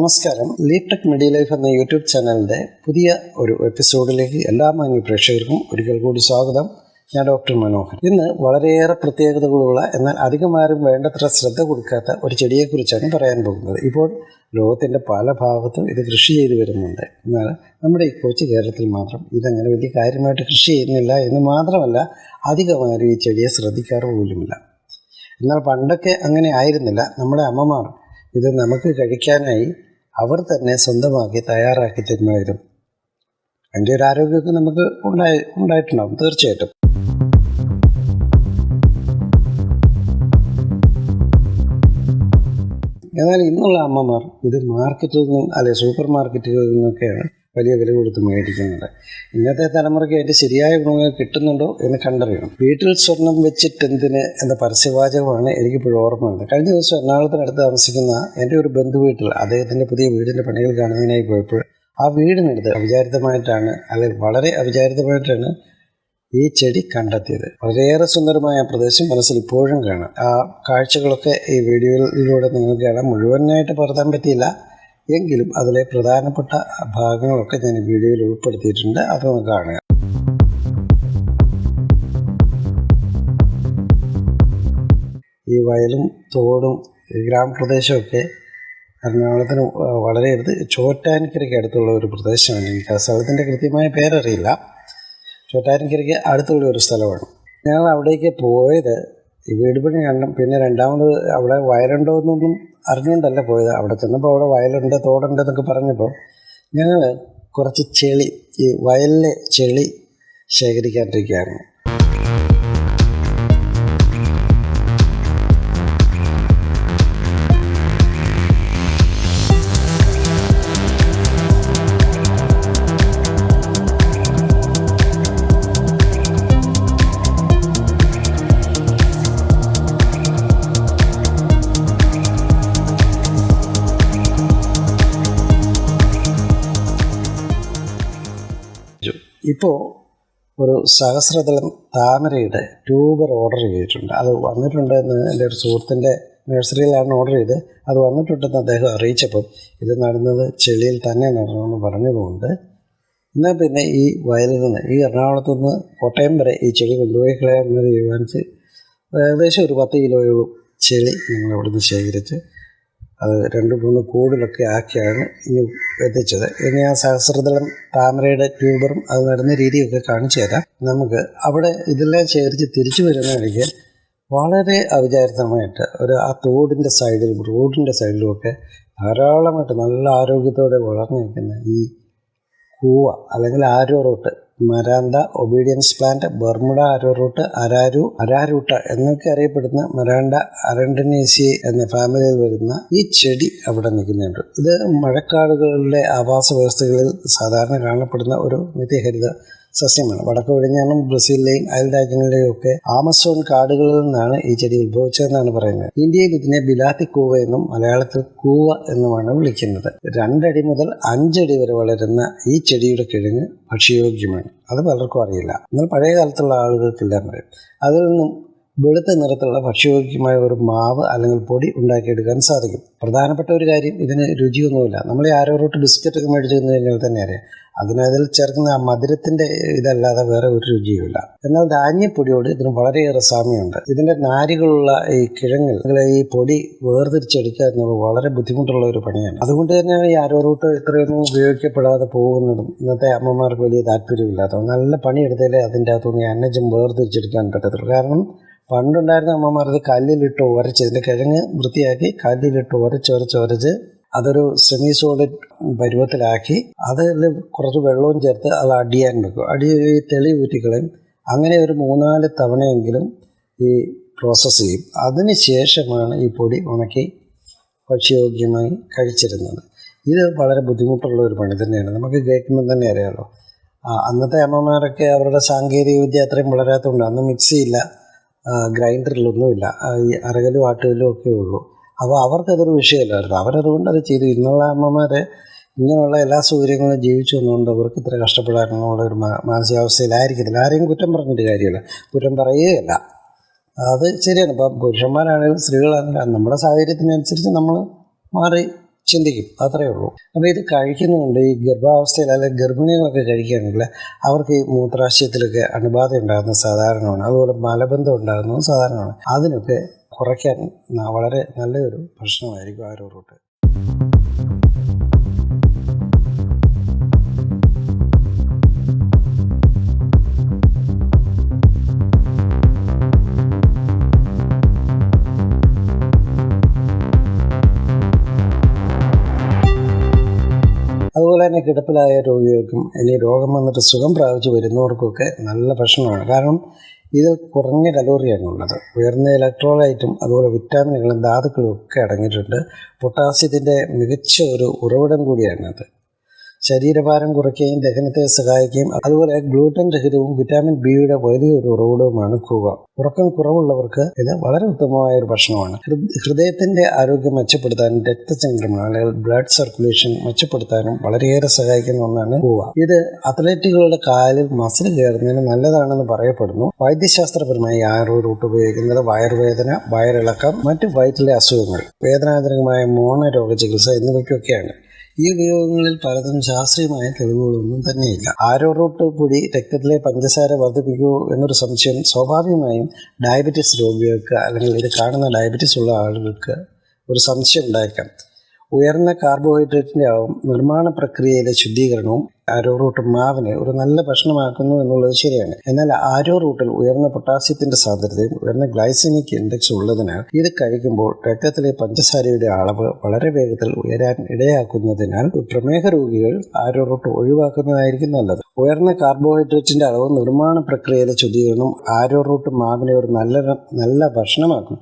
നമസ്കാരം. Leap tech media life എന്ന YouTube ചാനലിന്റെ പുതിയ ഒരു എപ്പിസോഡിലേക്ക് എല്ലാ മാന്യ പ്രേക്ഷകർക്കും ഒരിക്കൽ കൂടി സ്വാഗതം. ഞാൻ ഡോക്ടർ മനോഹർ ഇന്ന് വളരെയേറെ പ്രത്യേകതകളുള്ള എന്നാൽ അധികം ആരും വേണ്ടത്ര ശ്രദ്ധ കൊടുക്കാത്ത ഒരു ചെടിയെക്കുറിച്ചാണ് പറയാൻ പോകുന്നത്. ഇപ്പോൾ ലോകത്തിന്റെ പല ഭാഗത്തും ഇത് കൃഷി ചെയ്തു വരുന്നുണ്ട്. എന്നാൽ നമ്മുടെ ഈ കൊച്ചു കേരളത്തിൽ മാത്രം ഇതങ്ങനെ വലിയ കാര്യമായിട്ട് കൃഷി ചെയ്യുന്നില്ല എന്ന് മാത്രമല്ല അധികമാരും ഈ ചെടിയെ ശ്രദ്ധിക്കാറ് പോലുമില്ല. എന്നാൽ പണ്ടൊക്കെ അങ്ങനെ ആയിരുന്നില്ല. നമ്മുടെ അമ്മമാർ ഇത് നമുക്ക് കഴിക്കാനായി അവർ തന്നെ സ്വന്തമാക്കി തയ്യാറാക്കി തരുമായിരുന്നു. അതിന്റെ ഒരു ആരോഗ്യമൊക്കെ നമുക്ക് ഉണ്ടായി ഉണ്ടായിട്ടുണ്ടാകും തീർച്ചയായിട്ടും. എന്നാൽ ഇന്നുള്ള അമ്മമാർ ഇത് മാർക്കറ്റിൽ നിന്നും അല്ലെ സൂപ്പർ മാർക്കറ്റുകളിൽ നിന്നൊക്കെയാണ് വലിയ വില കൊടുത്ത് മേടിക്കുന്നത് ഇന്നത്തെ തലമുറയ്ക്ക് അതിന്റെ ശരിയായ ഗുണങ്ങൾ കിട്ടുന്നുണ്ടോ എന്ന് കണ്ടറിയണം. വീട്ടിൽ സ്വർണം വെച്ചിട്ട് എന്തിന് എന്ന പരസ്യവാചകമാണ് എനിക്കിപ്പോഴും ഓർമ്മ വന്നത് കഴിഞ്ഞ ദിവസം എറണാകുളത്തിനടുത്ത് താമസിക്കുന്ന എന്റെ ഒരു ബന്ധു വീട്ടിൽ അദ്ദേഹത്തിന്റെ പുതിയ വീടിന്റെ പണികൾ കാണുന്നതിനായി പോയപ്പോൾ ആ വീടിനടുത്ത് അവിചാരിതമായിട്ടാണ് അല്ലെങ്കിൽ വളരെ അവിചാരിതമായിട്ടാണ് ഈ ചെടി കണ്ടെത്തിയത്. വളരെയേറെ സുന്ദരമായ പ്രദേശം മനസ്സിൽ ഇപ്പോഴും കാണാം. ആ കാഴ്ചകളൊക്കെ ഈ വീഡിയോയിലൂടെ നിങ്ങൾക്ക് കാണാം മുഴുവനായിട്ട് പകർത്താൻ പറ്റിയില്ല. എങ്കിലും അതിലെ പ്രധാനപ്പെട്ട ഭാഗങ്ങളൊക്കെ ഞാൻ വീഡിയോയിൽ ഉൾപ്പെടുത്തിയിട്ടുണ്ട്. അതൊന്ന് കാണുക. ഈ വയലും തോടും ഗ്രാമപ്രദേശമൊക്കെ എറണാകുളത്തിന് വളരെ അടുത്ത് ചോറ്റാനിക്കരയ്ക്ക് അടുത്തുള്ള ഒരു പ്രദേശമാണ്. എനിക്ക് ആ സ്ഥലത്തിന്റെ കൃത്യമായ പേരറിയില്ല. ചോറ്റാനിക്കരയ്ക്ക് അടുത്തുള്ള ഒരു സ്ഥലമാണ്. ഞങ്ങൾ അവിടേക്ക് പോയത് ഈ വീട് പണി കണ്ടും പിന്നെ രണ്ടാമത് അവിടെ വയലുണ്ടോ എന്നൊന്നും അറിഞ്ഞുകൊണ്ടല്ല പോയത്. അവിടെ ചെന്നപ്പോൾ അവിടെ വയലുണ്ട് തോടുണ്ട് എന്നൊക്കെ പറഞ്ഞപ്പോൾ ഞങ്ങൾ കുറച്ച് ചെളി ഈ വയലിലെ ചെളി ശേഖരിക്കാണ്ടിരിക്കുകയായിരുന്നു ഇപ്പോൾ ഒരു സഹസ്രതലം താമരയുടെ ട്യൂബർ ഓർഡർ ചെയ്തിട്ടുണ്ട്. അത് വന്നിട്ടുണ്ട് എന്ന് എന്റെ ഒരു സുഹൃത്തിന്റെ നഴ്സറിയിലാണ് ഓർഡർ ചെയ്ത് അത് വന്നിട്ടുണ്ടെന്ന് അദ്ദേഹം അറിയിച്ചപ്പം ഇത് നടുന്നത് ചെളിയിൽ തന്നെ നടണമെന്ന് പറഞ്ഞതുകൊണ്ട് എന്നാൽ പിന്നെ ഈ വയലിൽ നിന്ന് ഈ എറണാകുളത്തു നിന്ന് കോട്ടയം വരെ ഈ ചെളി കൊണ്ടുപോയി കളയാമെന്ന് തീരുമാനിച്ച് ഏകദേശം ഒരു പത്ത് കിലോയോളം ചെളി ഞങ്ങൾ അവിടുന്ന് ശേഖരിച്ച് അത് രണ്ട് മൂന്ന് കൂടിലൊക്കെ ആക്കിയാണ് ഇനി എത്തിച്ചത് ഇനി ആ സഹസ്രദളം താമരയുടെ ട്യൂബറും അത് നടന്ന രീതിയൊക്കെ കാണിച്ചു തരാം. നമുക്ക് അവിടെ ഇതെല്ലാം ശേഖരിച്ച് തിരിച്ചു വരുന്ന വളരെ അവിചാരിതമായിട്ട് ഒരു ആ തോടിന്റെ സൈഡിലും റോഡിന്റെ സൈഡിലുമൊക്കെ ധാരാളമായിട്ട് നല്ല ആരോഗ്യത്തോടെ വളർന്നു നിൽക്കുന്ന ഈ കൂവ അല്ലെങ്കിൽ arrowroot maranta obedience plant Bermuda arrowroot അരാരു അരാരൂട്ട എന്നൊക്കെ അറിയപ്പെടുന്ന മരാണ്ട അരണ്ടനേസി എന്ന ഫാമിലിയിൽ വരുന്ന ഈ ചെടി അവിടെ നിൽക്കുന്നുണ്ട്. ഇത് മഴക്കാടുകളിലെ ആവാസ വ്യവസ്ഥകളിൽ സാധാരണ കാണപ്പെടുന്ന ഒരു നിത്യഹരിത സസ്യമാണ്. വടക്ക് പടിഞ്ഞാറും ബ്രസീലിലെയും അയൽ രാജ്യങ്ങളിലെയും ഒക്കെ ആമസോൺ കാടുകളിൽ നിന്നാണ് ഈ ചെടി ഉത്ഭവിച്ചതെന്നാണ് പറയുന്നത്. ഇന്ത്യയിൽ ഇതിനെ ബിലാത്തി കൂവ എന്നും മലയാളത്തിൽ കൂവ എന്നുമാണ് വിളിക്കുന്നത്. രണ്ടടി മുതൽ അഞ്ചടി വരെ വളരുന്ന ഈ ചെടിയുടെ കിഴങ്ങ് ഭക്ഷ്യയോഗ്യമാണ്. അത് പലർക്കും അറിയില്ല. എന്നാൽ പഴയ കാലത്തുള്ള ആളുകൾക്കെല്ലാം പറയും അതിൽ നിന്നും വെളുത്ത നിറത്തിലുള്ള ഭക്ഷ്യയോഗ്യമായ ഒരു മാവ് അല്ലെങ്കിൽ പൊടി ഉണ്ടാക്കിയെടുക്കാൻ സാധിക്കും. പ്രധാനപ്പെട്ട ഒരു കാര്യം ഇതിന് രുചിയൊന്നുമില്ല. നമ്മൾ ഈ ബിസ്ക്കറ്റ് ഒക്കെ മേടിച്ചു തന്നു കഴിഞ്ഞാൽ തന്നെ അറിയാം അതിന് അതിൽ ചേർക്കുന്ന ആ മധുരത്തിന്റെ ഇതല്ലാതെ വേറെ ഒരു രുചിയുമില്ല. എന്നാൽ ധാന്യപ്പൊടിയോട് ഇതിന് വളരെയേറെ സാമ്യമുണ്ട്. ഇതിന്റെ നാരുകളുള്ള ഈ കിഴങ്ങിൽ ഈ പൊടി വേർതിരിച്ചെടുക്കുക എന്നുള്ളത് വളരെ ബുദ്ധിമുട്ടുള്ള ഒരു പണിയാണ്. അതുകൊണ്ട് തന്നെയാണ് ഈ ആരോറൂട്ട് ഇത്രയൊന്നും ഉപയോഗിക്കപ്പെടാതെ പോകുന്നതും ഇന്നത്തെ അമ്മമാർക്ക് വലിയ താല്പര്യമില്ലാത്തതും. നല്ല പണിയെടുത്താലേ അതിന്റെ അകത്തുനിന്ന് അന്നജം വേർതിരിച്ചെടുക്കാൻ പറ്റത്തുള്ളൂ. കാരണം പണ്ടുണ്ടായിരുന്ന അമ്മമാർ ഇത് കല്ലിലിട്ട് ഉരച്ച് ഇതിന്റെ കിഴങ്ങ് വൃത്തിയാക്കി കല്ലിലിട്ട് ഉരച്ച് ഉരച്ച് ഉരച്ച് അതൊരു സെമി സോളിഡ് പരുവത്തിലാക്കി. അതിൽ കുറച്ച് വെള്ളവും ചേർത്ത് അത് അടിയാൻ വെക്കും. അടി തെളി ഊറ്റിക്കളയും. അങ്ങനെ ഒരു മൂന്നാൽ തവണയെങ്കിലും ഈ പ്രോസസ്സ് ചെയ്യും. അതിന് ശേഷമാണ് ഈ പൊടി ഉണക്കി ഭക്ഷ്യയോഗ്യമായി കഴിച്ചിരുന്നത്. ഇത് വളരെ ബുദ്ധിമുട്ടുള്ള ഒരു പണി തന്നെയാണ്. നമുക്ക് കേൾക്കുമ്പോൾ തന്നെ അറിയാമല്ലോ അന്നത്തെ അമ്മമാരൊക്കെ അവരുടെ സാങ്കേതിക വിദ്യ അത്രയും വളരാത്തതുകൊണ്ട് അന്ന് മിക്സിയില്ല ഗ്രൈൻഡറിലൊന്നുമില്ല. ഈ അരകലും ആട്ടുകലും ഒക്കെ ഉള്ളൂ. അപ്പോൾ അവർക്കതൊരു വിഷയമല്ലായിരുന്നു. അവരതുകൊണ്ട് അത് ചെയ്തു. ഇന്നുള്ള അമ്മമാരെ ഇങ്ങനെയുള്ള എല്ലാ സൗകര്യങ്ങളും ജീവിച്ചു വന്നുകൊണ്ട് അവർക്ക് ഇത്ര കഷ്ടപ്പെടാനുള്ള ഒരു മാനസികാവസ്ഥയിലായിരിക്കത്തില്ല. ആരെയും കുറ്റം പറഞ്ഞിട്ട് കാര്യമില്ല. കുറ്റം പറയുകയല്ല. അത് ശരിയാണ്. ഇപ്പം പുരുഷന്മാരാണെങ്കിലും സ്ത്രീകളാണെങ്കിലും നമ്മുടെ സാഹചര്യത്തിനനുസരിച്ച് നമ്മൾ മാറി ചിന്തിക്കും. അത്രയേ ഉള്ളൂ. അപ്പോൾ ഇത് കഴിക്കുന്നതുകൊണ്ട് ഈ ഗർഭാവസ്ഥയിൽ അല്ലെങ്കിൽ ഗർഭിണികളൊക്കെ കഴിക്കുകയാണെങ്കിൽ അവർക്ക് ഈ മൂത്രാശയത്തിലൊക്കെ അണുബാധ ഉണ്ടാകുന്നത് സാധാരണമാണ്. അതുപോലെ മലബന്ധം ഉണ്ടാകുന്നതും സാധാരണമാണ്. അതിനൊക്കെ കുറയ്ക്കാൻ വളരെ നല്ലൊരു പ്രശ്നമായിരിക്കും ആരോ അതുപോലെ തന്നെ കിടപ്പിലായ രോഗികൾക്കും ഇനി രോഗം വന്നിട്ട് സുഖം പ്രാപിച്ച് വരുന്നവർക്കൊക്കെ നല്ല ഭക്ഷണമാണ്. കാരണം ഇതിൽ കുറഞ്ഞ കലോറിയാണ് ഉള്ളത്. ഉയർന്ന ഇലക്ട്രോലൈറ്റും അതുപോലെ വിറ്റാമിനുകളും ധാതുക്കളും ഒക്കെ അടങ്ങിയിട്ടുണ്ട്. പൊട്ടാസ്യത്തിന്റെ മികച്ച ഒരു ഉറവിടം കൂടിയാണത് ശരീരഭാരം കുറയ്ക്കുകയും ദഹനത്തെ സഹായിക്കുകയും അതുപോലെ ഗ്ലൂട്ടൻ രഹിതവും വിറ്റാമിൻ ബിയുടെ വലിയൊരു ഉറവിടവുമാണ് കൂവ. ഉറക്കം കുറവുള്ളവർക്ക് ഇത് വളരെ ഉത്തമമായ ഒരു ഭക്ഷണമാണ്. ഹൃദയത്തിന്റെ ആരോഗ്യം മെച്ചപ്പെടുത്താനും രക്തചംക്രമണം അല്ലെങ്കിൽ ബ്ലഡ് സർക്കുലേഷൻ മെച്ചപ്പെടുത്താനും വളരെയേറെ സഹായിക്കുന്ന ഒന്നാണ് കൂവ. ഇത് അത്ലറ്റുകളുടെ കാലിൽ മസിൽ കയറുന്നതിന് നല്ലതാണെന്ന് പറയപ്പെടുന്നു. വൈദ്യശാസ്ത്രപരമായി ആരോ റൂട്ട് ഉപയോഗിക്കുന്നത് വയറുവേദന വയറിളക്കം മറ്റ് വയറ്റിലെ അസുഖങ്ങൾ വേദനാജനകമായ മോണരോഗ ചികിത്സ എന്നിവയ്ക്കൊക്കെയാണ്. ഈ ഉപയോഗങ്ങളിൽ പലതും ശാസ്ത്രീയമായ തെളിവുകളൊന്നും തന്നെയില്ല. ആരോ റൂട്ട് പൊടി രക്തത്തിലെ പഞ്ചസാര വർദ്ധിപ്പിക്കുമോ എന്നൊരു സംശയം സ്വാഭാവികമായും ഡയബറ്റീസ് രോഗികൾക്ക് അല്ലെങ്കിൽ ഇത് കാണുന്ന ഡയബറ്റീസ് ഉള്ള ആളുകൾക്ക് ഒരു സംശയം ഉണ്ടായേക്കാം ഉയർന്ന കാർബോഹൈഡ്രേറ്റിന്റെ അളവും നിർമ്മാണ പ്രക്രിയയിലെ ശുദ്ധീകരണവും ആരോ റൂട്ട് മാവിനെ ഒരു നല്ല ഭക്ഷണമാക്കുന്നു എന്നുള്ളത് ശരിയാണ്. എന്നാൽ ആരോ റൂട്ടിൽ ഉയർന്ന പൊട്ടാസ്യത്തിന്റെ സാന്ദ്രതയും ഉയർന്ന ഗ്ലൈസമിക് ഇൻഡെക്സ് ഉള്ളതിനാൽ ഇത് കഴിക്കുമ്പോൾ രക്തത്തിലെ പഞ്ചസാരയുടെ അളവ് വളരെ വേഗത്തിൽ ഉയരാൻ ഇടയാക്കുന്നതിനാൽ പ്രമേഹ രോഗികൾ ആരോ റൂട്ട് ഒഴിവാക്കുന്നതായിരിക്കും നല്ലത്. ഉയർന്ന കാർബോഹൈഡ്രേറ്റിന്റെ അളവ് നിർമ്മാണ പ്രക്രിയയിലെ ശുദ്ധീകരണം ആരോ റൂട്ട് മാവിനെ ഒരു നല്ല നല്ല ഭക്ഷണമാക്കും.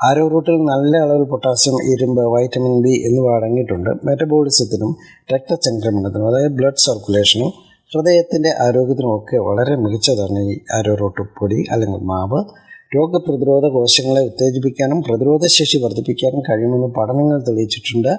ആരോ റൂട്ടിൽ നല്ല അളവിൽ പൊട്ടാസ്യം ഇരുമ്പ് വൈറ്റമിൻ ബി എന്നിവ അടങ്ങിയിട്ടുണ്ട്. മെറ്റബോളിസത്തിനും രക്തചംക്രമണത്തിനും അതായത് ബ്ലഡ് സർക്കുലേഷനും ഹൃദയത്തിന്റെ ആരോഗ്യത്തിനും ഒക്കെ വളരെ മികച്ചതാണ് ഈ ആരോ റൂട്ട് പൊടി അല്ലെങ്കിൽ മാവ്. രോഗപ്രതിരോധ കോശങ്ങളെ ഉത്തേജിപ്പിക്കാനും പ്രതിരോധശേഷി വർദ്ധിപ്പിക്കാനും കഴിയുമെന്ന് പഠനങ്ങൾ തെളിയിച്ചിട്ടുണ്ട്.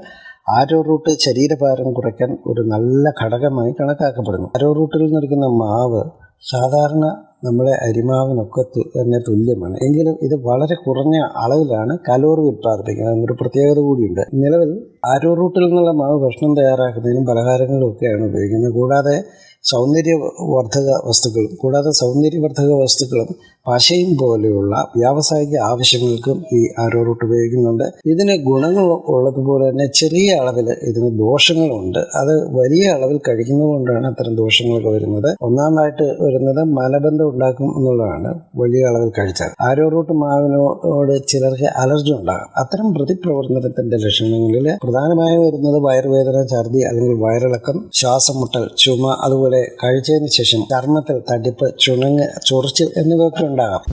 ആരോ റൂട്ട് ശരീരഭാരം കുറയ്ക്കാൻ ഒരു നല്ല ഘടകമായി കണക്കാക്കപ്പെടുന്നു. ആരോ റൂട്ടിൽ നിൽക്കുന്ന മാവ് സാധാരണ നമ്മളെ അരിമാവിനൊക്കത്ത് തന്നെ തുല്യമാണ്. എങ്കിലും ഇത് വളരെ കുറഞ്ഞ അളവിലാണ് കലോറി ഉത്പാദിപ്പിക്കുന്നത്. ഒരു പ്രത്യേകത കൂടിയുണ്ട്. നിലവിൽ ആരോ റൂട്ടിൽ നിന്നുള്ള മാവ് ഭക്ഷണം തയ്യാറാക്കുന്നതിനും പലഹാരങ്ങളും ഒക്കെയാണ് ഉപയോഗിക്കുന്നത്. കൂടാതെ സൗന്ദര്യവർദ്ധക വസ്തുക്കളും കൂടാതെ സൗന്ദര്യവർദ്ധക വസ്തുക്കളും പശയും പോലെയുള്ള വ്യാവസായിക ആവശ്യങ്ങൾക്കും ഈ ആരോ റൂട്ട് ഉപയോഗിക്കുന്നുണ്ട്. ഇതിന് ഗുണങ്ങൾ ഉള്ളതുപോലെ തന്നെ ചെറിയ അളവിൽ ഇതിന് ദോഷങ്ങളുണ്ട്. അത് വലിയ അളവിൽ കഴിക്കുന്നത് കൊണ്ടാണ് അത്തരം ദോഷങ്ങളൊക്കെ വരുന്നത്. ഒന്നാമതായിട്ട് വരുന്നത് മലബന്ധം ഉണ്ടാക്കും എന്നുള്ളതാണ് വലിയ അളവിൽ കഴിച്ചാൽ. ആരോ റൂട്ട് മാവിനോട് ചിലർക്ക് അലർജി ഉണ്ടാകാം. അത്തരം പ്രതിപ്രവർത്തനത്തിന്റെ ലക്ഷണങ്ങളിൽ പ്രധാനമായും വരുന്നത് വയറുവേദന ഛർദി അല്ലെങ്കിൽ വയറിളക്കം ശ്വാസം മുട്ടൽ ചുമ അതുപോലെ കഴിച്ചതിന് ശേഷം ചർമ്മത്തിൽ തടിപ്പ് ചുണങ്ങ് ചൊറിച്ചിൽ എന്നിവയൊക്കെ ഉണ്ടാകാം.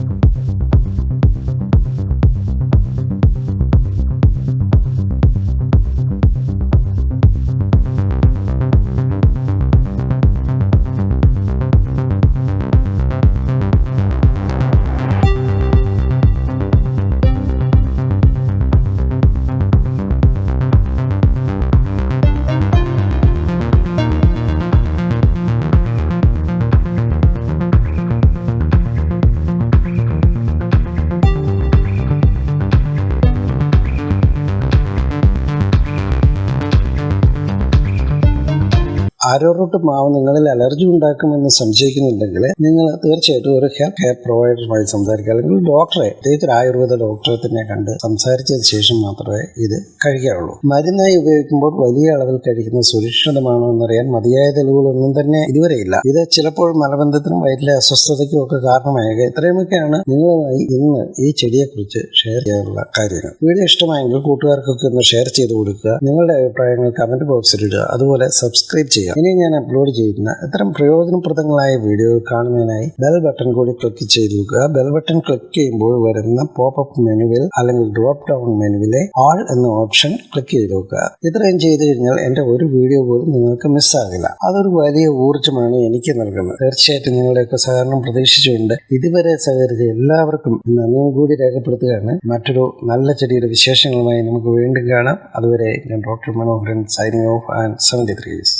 ആരോ റൂട്ട് മാവ് നിങ്ങളിൽ അലർജി ഉണ്ടാക്കുമെന്ന് സംശയിക്കുന്നുണ്ടെങ്കിൽ നിങ്ങൾ തീർച്ചയായിട്ടും ഒരു ഹെയർ കെയർ പ്രൊവൈഡറുമായി സംസാരിക്കുക. അല്ലെങ്കിൽ ഡോക്ടറെ പ്രത്യേകിച്ച് ആയുർവേദ ഡോക്ടറെ തന്നെ കണ്ട് സംസാരിച്ചതിന് ശേഷം മാത്രമേ ഇത് കഴിക്കാവുള്ളൂ. മരുന്നായി ഉപയോഗിക്കുമ്പോൾ വലിയ അളവിൽ കഴിക്കുന്നത് സുരക്ഷിതമാണോ എന്നറിയാൻ മതിയായ തെളിവുകളൊന്നും തന്നെ ഇതുവരെ ഇല്ല. ഇത് ചിലപ്പോൾ മലബന്ധത്തിനും വയറ്റിലെ അസ്വസ്ഥതയ്ക്കും ഒക്കെ കാരണമായേക്കാം. ഇത്രയുമൊക്കെയാണ് നിങ്ങളുമായി ഇന്ന് ഈ ചെടിയെക്കുറിച്ച് ഷെയർ ചെയ്യാനുള്ള കാര്യങ്ങൾ. വീഡിയോ ഇഷ്ടമായെങ്കിൽ കൂട്ടുകാർക്കൊക്കെ ഒന്ന് ഷെയർ ചെയ്ത് കൊടുക്കുക. നിങ്ങളുടെ അഭിപ്രായങ്ങൾ കമന്റ് ബോക്സിൽ ഇടുക. അതുപോലെ സബ്സ്ക്രൈബ് ചെയ്യുക. ഇനി ഞാൻ അപ്ലോഡ് ചെയ്യുന്ന ഇത്തരം പ്രയോജനപ്രദങ്ങളായ വീഡിയോകൾ കാണുന്നതിനായി ബെൽ ബട്ടൺ കൂടി ക്ലിക്ക് ചെയ്ത് നോക്കുക. ബെൽ ബട്ടൺ ക്ലിക്ക് ചെയ്യുമ്പോൾ വരുന്ന പോപ്പപ്പ് മെനുവിൽ അല്ലെങ്കിൽ ഡ്രോപ്പ് ഡൗൺ മെനുവിലെ ആൾ എന്ന ഓപ്ഷൻ ക്ലിക്ക് ചെയ്ത് നോക്കുക. ഇത്രയും ചെയ്തു കഴിഞ്ഞാൽ എന്റെ ഒരു വീഡിയോ പോലും നിങ്ങൾക്ക് മിസ്സാകില്ല അതൊരു വലിയ ഊർജമാണ് എനിക്ക് നൽകുന്നത്. തീർച്ചയായിട്ടും നിങ്ങളുടെയൊക്കെ സഹകരണം പ്രതീക്ഷിച്ചുകൊണ്ട് ഇതുവരെ സഹകരിച്ച എല്ലാവർക്കും നന്ദിയും കൂടി രേഖപ്പെടുത്തുകയാണ്. മറ്റൊരു നല്ല ചെടിയുടെ വിശേഷങ്ങളുമായി നമുക്ക് വീണ്ടും കാണാം. അതുവരെ ഞാൻ doctor Manoharan signing off and seventy threes